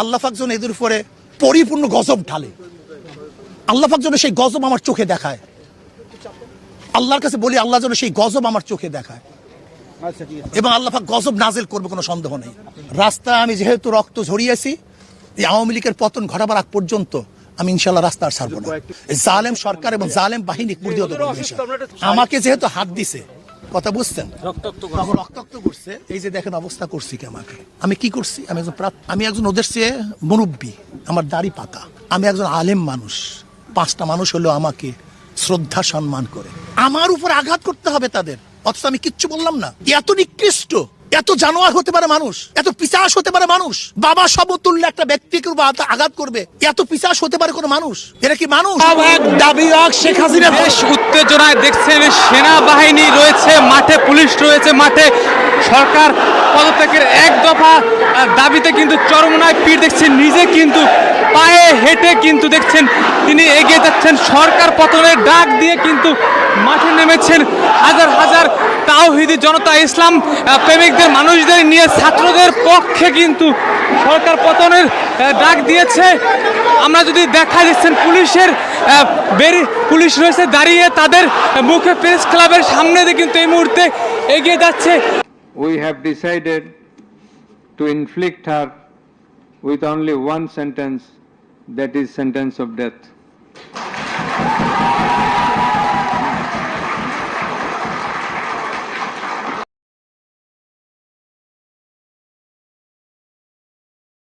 আল্লাহ পাক যেন এদের উপরে পরিপূর্ণ গজব ঢালে। আল্লাহ পাক যেন সেই গজব আমার চোখে দেখায়। আল্লাহর কাছে বলি আল্লাহ যেন সেই গজব আমার চোখে দেখায়। এবং আল্লাহ পাক গজব নাজেল করবে কোনো সন্দেহ নেই। রাস্তায় আমি যেহেতু রক্ত ঝরিয়েছি এই আওয়ামী লীগের পতন ঘটাবার আগ পর্যন্ত আমি ইনশাল্লাহ রাস্তা আর ছাড়বো না। জালেম সরকার এবং জালেম বাহিনী। আমাকে যেহেতু হাত দিছে কথা বুঝছেন? তখন রক্তাক্ত করছে। এই যে দেখেন অবস্থা করছি কি আমাকে? আমি কি করছি? আমি একজন আমি একজন ওদের চেয়ে মুরব্বী। আমার দাড়ি পাকা। আমি একজন আলেম মানুষ। পাঁচটা মানুষ হলো আমাকে শ্রদ্ধা সম্মান করে। আমার উপর আঘাত করতে হবে তাদের। অথচ আমি কিচ্ছু বললাম না। এত নিকৃষ্ট। এত জানোয়ার হতে পারে মানুষ এত পিসাস হতে পারে মানুষ বাবা সমতুল্য একটা ব্যক্তিকে আঘাত- করবে এত পিসাস হতে পারে কোনো মানুষ? এটা কি মানুষ? দাবি শেখ হাসিনা বেশ উত্তেজনায় দেখছেন সেনাবাহিনী রয়েছে মাঠে পুলিশ রয়েছে মাঠে সরকার পদত্যাগের এক দফা দাবিতে কিন্তু চরমনায় পীর দেখছেন নিজে কিন্তু পায়ে হেঁটে কিন্তু দেখছেন তিনি এগিয়ে যাচ্ছেন সরকার পতনের ডাক দিয়ে কিন্তু মাঠে নেমেছেন হাজার হাজার তাওহিদি জনতা ইসলাম প্রেমিকদের, মানুষদের নিয়ে ছাত্রদের পক্ষে কিন্তু সরকার পতনের ডাক দিয়েছে আমরা যদি দেখা দিচ্ছেন পুলিশের বেরি, পুলিশ রয়েছে দাঁড়িয়ে তাদের মুখে প্রেস ক্লাবের সামনে দিয়ে কিন্তু এই মুহূর্তে এগিয়ে যাচ্ছে we have decided to inflict her with only one sentence that is sentence of death.